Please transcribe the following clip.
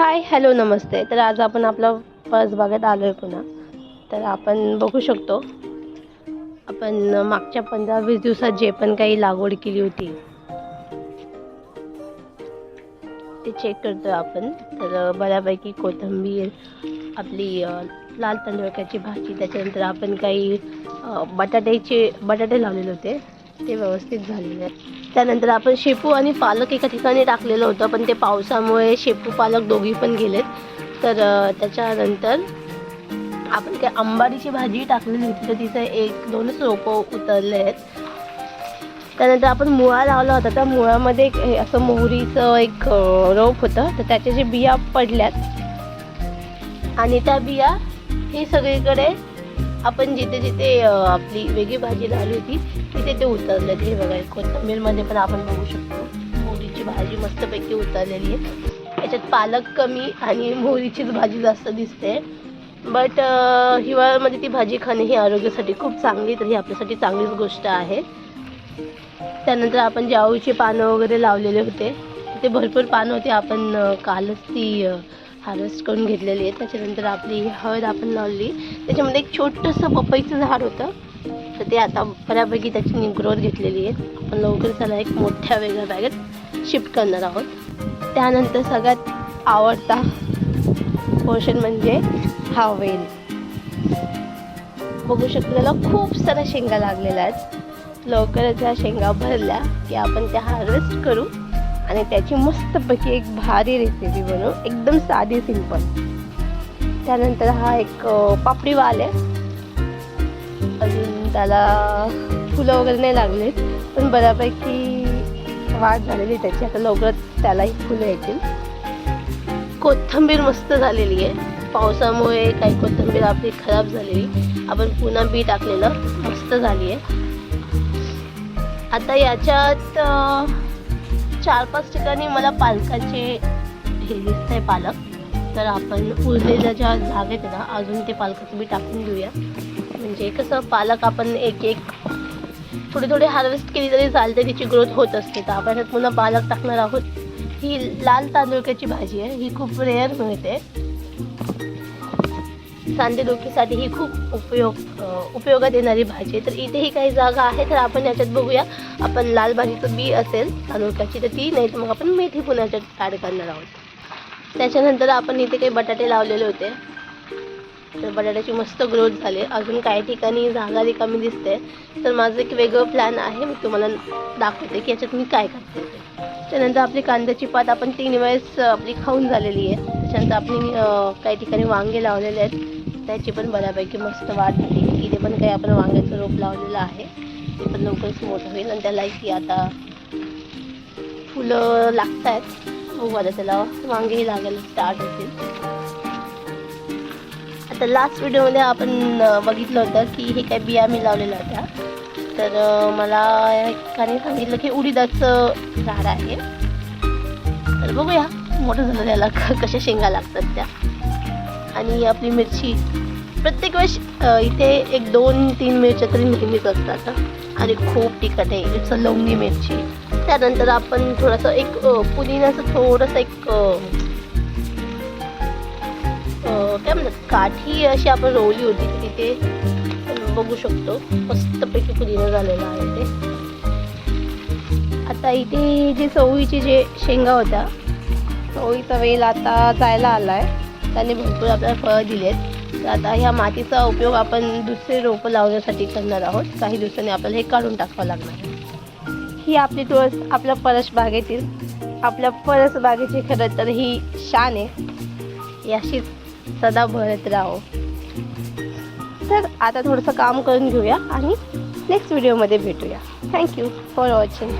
Hi hello नमस्ते. तर आज आपण आपला परसबागेत आलो आहे पुन्हा. तर आपण बघू शकतो. आपण मागच्या पंधरा वीस दिवसात जे पण काही लागवड केली होती ते चेक करतो आपण. तर बऱ्यापैकी कोथिंबीर आपली लाल तांदळकाची भाजी त्याच्यानंतर आपण काही बटाट्याचे बटाटे लावलेले होते. ते व्यवस्थित झालेले आहे. त्यानंतर आपण शेपू आणि पालक एका ठिकाणी टाकलेलं होतं पण ते पावसामुळे शेपू पालक दोघी पण गेलेत. तर त्याच्यानंतर आपण काय आंबाडीची भाजी टाकलेली होती तर तिथे एक दोनच रोपं उतरले आहेत. त्यानंतर आपण मुळा लावला होता त्या मुळामध्ये एक हे असं मोहरीचं एक रोप होतं. तर त्याच्या जे बिया पडल्यात आणि त्या बिया हे सगळीकडे आपण जिथे जिथे आपली वेगळी भाजी लावली होती तिथे ते उतरलेत हे बघा कोथंबीरमध्ये पण आपण बघू शकतो. मोहरीची भाजी मस्तपैकी उतरलेली आहे. याच्यात पालक कमी आणि मोहरीचीच भाजी जास्त दिसते. बट हिवाळ्यामध्ये ती भाजी खाणे ही आरोग्यासाठी खूप चांगली तर ही आपल्यासाठी चांगलीच गोष्ट आहे. त्यानंतर आपण जे जाऊची पानं वगैरे लावलेले होते ते भरपूर पानं होते. आपण कालच ती हार्वेस्ट करून घेतलेली आहे. त्याच्यानंतर आपली हळद आपण लावली. त्याच्यामध्ये एक छोटंसं पपईचं झाड होतं. तर ते आता बऱ्यापैकी त्याची ग्रोथ घेतलेली आहे. आपण लवकर त्याला एक मोठ्या वेगळ्या बॅगेत शिफ्ट करणार आहोत. त्यानंतर सगळ्यात आवडता पोर्शन म्हणजे हा वेल बघू शकतो त्याला खूप साऱ्या शेंगा लागलेल्या आहेत. लवकरच ह्या शेंगा भरल्या की आपण त्या हार्वेस्ट करू. आणि त्याची मस्तपैकी एक भारी रेसिपी बनवू एकदम साधी सिंपल त्यानंतर हा एक पापडीवाल पापडी वाल आहे. अजून त्याला फुलं वगैरे नाही लागले पण बऱ्यापैकी वाढ झालेली आहे त्याची. आता लवकरच त्यालाही फुलं येतील. कोथिंबीर मस्त झालेली आहे. पावसामुळे काही कोथिंबीर आपली खराब झालेली. आपण पुन्हा बी टाकलेलं मस्त झाली आहे. आता याच्यात चार पाच ठिकाणी मला पालकाचे हे दिसत आहे पालक. तर आपण उरलेल्या ज्या जागेत आहे ना अजून ते पालकाचं बी टाकून घेऊया. म्हणजे कसं पालक आपण एक एक थोडे थोडे हार्वेस्ट केली तरी चालते तिची ग्रोथ होत असते. तर आपण पुन्हा पालक टाकणार आहोत. ही लाल तांदूळक्याची भाजी आहे. ही खूप रेअर मिळते. सांधेदुखीसाठी ही खूप उपयोग उपयोगात येणारी भाजी आहे. तर इथेही काही जागा आहे तर आपण याच्यात बघूया. आपण लाल भाजीचं बी असेल तालुक्याची तर ती नाही तर मग आपण मेथी पुन्हा याच्यात ॲड करणार आहोत. त्याच्यानंतर आपण इथे काही बटाटे लावलेले होते. तर बटाट्याची मस्त ग्रोथ झाली. अजून काही ठिकाणी जागा रिकामी दिसते. तर माझं एक वेगळं प्लॅन आहे. मी तुम्हाला दाखवते की याच्यात मी काय करते त्यानंतर आपली कांद्याची पात आपण तीन वेळेस आपली खाऊन झालेली आहे. त्याच्यानंतर आपण काही ठिकाणी वांगे लावलेले आहेत. त्याची पण बऱ्यापैकी मस्त वाढ झाली. इथे पण काही आपण वांग्याचं रोप लावलेलं आहे. ते पण लवकरच मोठं होईल आणि त्याला की आता फुलं लागत आहेत बघू आता त्याला वांगेही लागायला स्टार्ट होतील. आता लास्ट व्हिडिओमध्ये आपण बघितलं होतं की हे काय बिया मी लावलेल्या होत्या. तर मला एकाने सांगितलं की उडीदाचं झाड आहे. तर बघूया मोठं झालं त्याला क- कशा शेंगा लागतात त्या. आणि आपली मिरची. प्रत्येक वेळेस इथे एक दोन तीन मिरच्या तरी नेहमीच असतात आणि खूप तिखट आहे. इट्स मिरची. त्यानंतर आपण थोडंसं एक पुदिनाचं पुदिन्याचं थोडंसं एक काय म्हणतात? काठी अशी आपण रोवली होती तिथे. बघू शकतो. मस्तपैकी पुदिना झालेला आहे ते आता इथे जे चवळीचे जे शेंगा होत्या चवळीचा वेल आता जायला आला आहे त्याने भरपूर आपल्याला फळं दिली आहेत तर आता ह्या मातीचा उपयोग आपण दुसरे रोपं लावण्यासाठी करणार आहोत. काही दिवसांनी आपल्याला हे काढून टाकावं लागणार. ही आपली तुळस आपल्या परस बागेतील आपल्या परस बागेची खरं तर ही शान आहे. याशी सदा भरत राहो. तर आता थोडंसं काम करून घेऊया आणि नेक्स्ट व्हिडिओमध्ये भेटूया. Thank you for watching